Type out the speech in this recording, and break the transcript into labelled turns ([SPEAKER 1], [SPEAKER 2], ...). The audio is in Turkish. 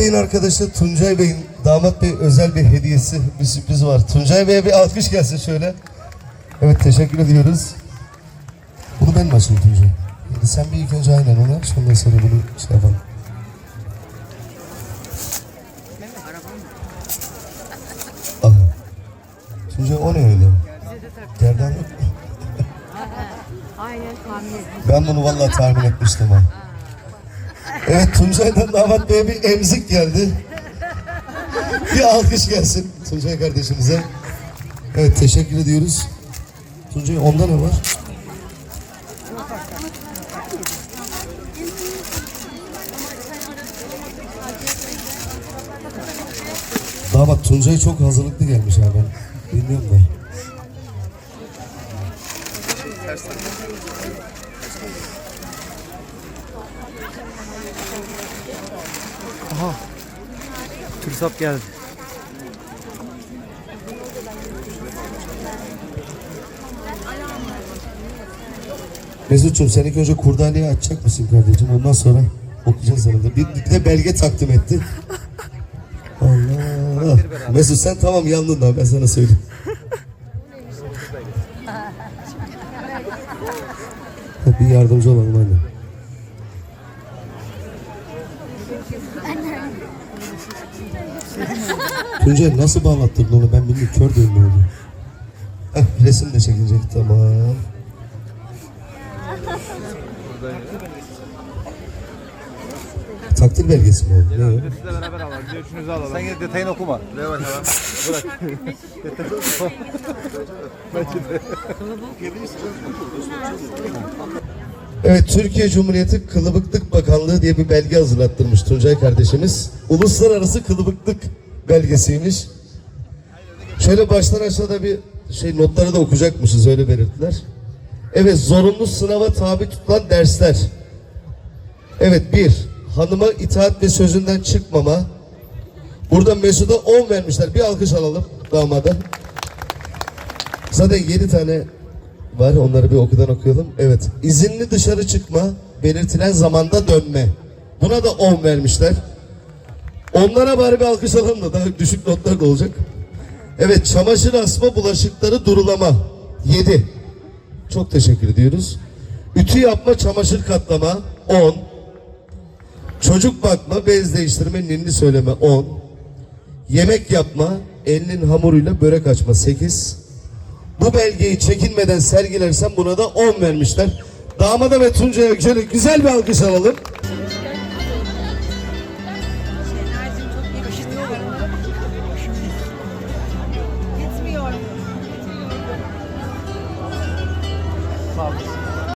[SPEAKER 1] Bey'in arkadaşı Tuncay Bey'in damat bey özel bir hediyesi, bir sürpriz var. Tuncay Bey'e bir alkış gelsin şöyle. Evet teşekkür ediyoruz. Bunu ben mi açayım Tuncay? Yani sen bir ilk önce aynen onu aç, ondan sonra bunu şey yapalım. Aha. Tuncay o ne öyle? Gerdan yok?
[SPEAKER 2] Aynen tahmin.
[SPEAKER 1] Ben bunu vallahi tahmin etmiştim ha. Evet Tuncay'dan damat beye bir emzik geldi. Bir alkış gelsin Tuncay kardeşimize. Evet teşekkür ediyoruz. Tuncay onda ne var? Damat Tuncay çok hazırlıklı gelmiş abi. Bilmiyorum da.
[SPEAKER 3] Türsap geldi.
[SPEAKER 1] Mesut'cum sen ilk önce kurdaleyi açacak mısın kardeşim? Ondan sonra okuyacağız arada. Bir, bir de belge takdim etti. Allah. Mesut sen tamam yandın da ben sana söyleyeyim. bir yardımcı olalım anne. Tuncay nasıl bağlattırdın onu ben bilmiyorum kör değilim oldu. Heh, resim de çekilecek tamam. Takdir belgesi mi oldu? Ne o?
[SPEAKER 3] Sizle beraber alalım. Bir üçünüzü alalım. Sen git detayını okuma. Ne var hemen?
[SPEAKER 1] Evet, Türkiye Cumhuriyeti Kılıbıklık Bakanlığı diye bir belge hazırlattırmış Tuncay kardeşimiz. Uluslararası Kılıbıklık belgesiymiş. Şöyle baştan aşağıda bir şey notları da okuyacakmışız öyle belirttiler. Evet, zorunlu sınava tabi tutulan dersler. Evet, bir, hanıma itaat ve sözünden çıkmama. Burada Mesut'a 10 vermişler. Bir alkış alalım damada. Zaten 7 tane var. Onları bir okudan okuyalım. Evet. İzinli dışarı çıkma, belirtilen zamanda dönme. Buna da 10 vermişler. Onlara bari bir alkış alalım da daha düşük notlar da olacak. Evet, çamaşır asma, bulaşıkları durulama. 7. Çok teşekkür ediyoruz. Ütü yapma, çamaşır katlama. 10. Çocuk bakma, bez değiştirme, ninni söyleme. 10. Yemek yapma, elinin hamuruyla börek açma. 8. Bu belgeyi çekinmeden sergilersen buna da 10 vermişler. Damada ve Tuncay'a şöyle güzel bir alkış alalım.
[SPEAKER 2] Yetmiyor.
[SPEAKER 3] Sağ olasın.